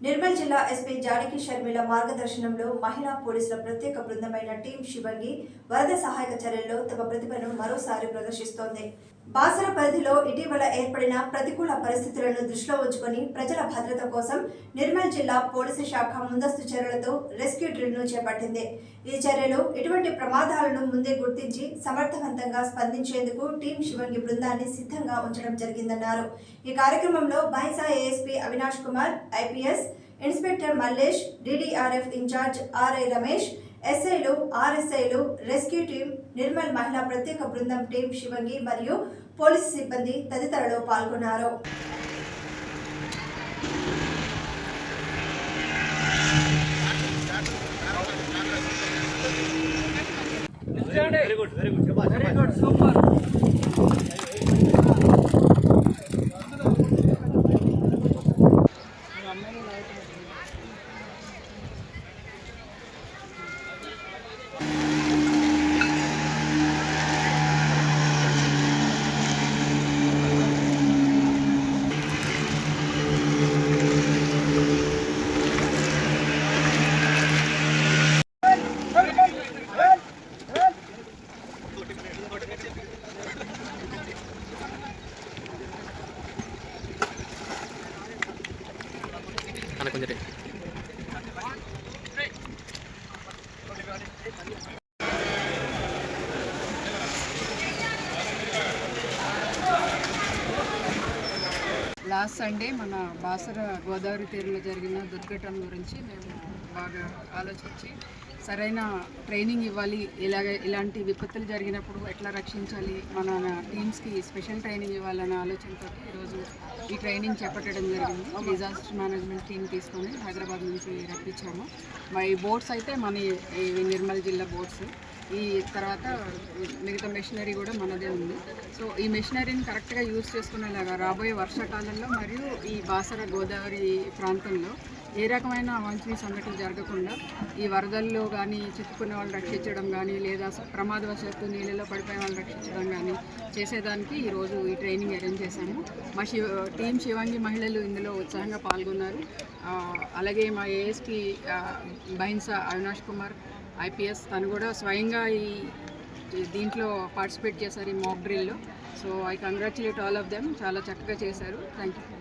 నిర్మల్ జిల్లా ఎస్పీ జానకి షర్మిల మార్గదర్శనంలో మహిళా పోలీసుల ప్రత్యేక బృందమైన టీం శివంగి వరద సహాయక చర్యల్లో తమ ప్రతిభను మరోసారి ప్రదర్శిస్తోంది. బాసర పరిధిలో ఇటీవల ఏర్పడిన ప్రతికూల పరిస్థితులను దృష్టిలో ఉంచుకొని ప్రజల భద్రత కోసం నిర్మల్ జిల్లా పోలీసు శాఖ ముందస్తు చర్యలతో రెస్క్యూ డ్రిల్ను చేపట్టింది. ఈ చర్యలు ఇటువంటి ప్రమాదాలను ముందే గుర్తించి సమర్థవంతంగా స్పందించేందుకు టీం శివంగి బృందాన్ని సిద్ధంగా ఉంచడం జరిగిందన్నారు. ఈ కార్యక్రమంలో Bhainsa ASP Avinash Kumar IPS inspector Mallesh DDRF incharge RI Ramesh ఎస్ఐలు ఆర్ఎస్ఐలు రెస్క్యూ టీం నిర్మల్ మహిళా ప్రత్యేక బృందం టీం శివంగి మరియు పోలీసు సిబ్బంది తదితరులు పాల్గొన్నారు very good very good very good super అన్న లాస్ట్ సండే మన బాసర గోదావరి తీరులో జరిగిన దుర్ఘటన గురించి మేము బాగా ఆలోచించి సరైన ట్రైనింగ్ ఇవ్వాలి ఇలాగ ఇలాంటి విపత్తులు జరిగినప్పుడు ఎట్లా రక్షించాలి మన టీమ్స్కి స్పెషల్ ట్రైనింగ్ ఇవ్వాలనే ఆలోచనతో ఈరోజు ఈ ట్రైనింగ్ చేపట్టడం జరిగింది. డిజాస్టర్ మేనేజ్మెంట్ టీమ్ తీసుకొని హైదరాబాద్ నుంచి రప్పించాము. మా ఈ బోట్స్ అయితే మన ఈ నిర్మల్ జిల్లా బోట్స్. ఈ తర్వాత మిగతా మెషినరీ కూడా మనదే ఉంది. సో ఈ మెషినరీని కరెక్ట్గా యూజ్ చేసుకునేలాగా రాబోయే వర్షాకాలంలో మరియు ఈ బాసర గోదావరి ప్రాంతంలో ఏ రకమైన అవాంఛనీయ సంఘటనలు జరగకుండా ఈ వరదల్లో కానీ చిక్కుకున్న వాళ్ళు రక్షించడం కానీ లేదా ప్రమాదవశాత్తు నీళ్ళలో పడిపోయిన వాళ్ళు రక్షించడం కానీ చేసేదానికి ఈరోజు ఈ ట్రైనింగ్ అరేంజ్ చేశాము. మా శివ టీం శివాంగి మహిళలు ఇందులో ఉత్సాహంగా పాల్గొన్నారు. అలాగే మా ఏఎస్పి బైన్సా అవినాష్ కుమార్ ఐపీఎస్ తను కూడా స్వయంగా ఈ దీంట్లో పార్టిసిపేట్ చేశారు ఈ mock డ్రిల్లో so I congratulate all of them చాలా చక్కగా చేశారు. Thank you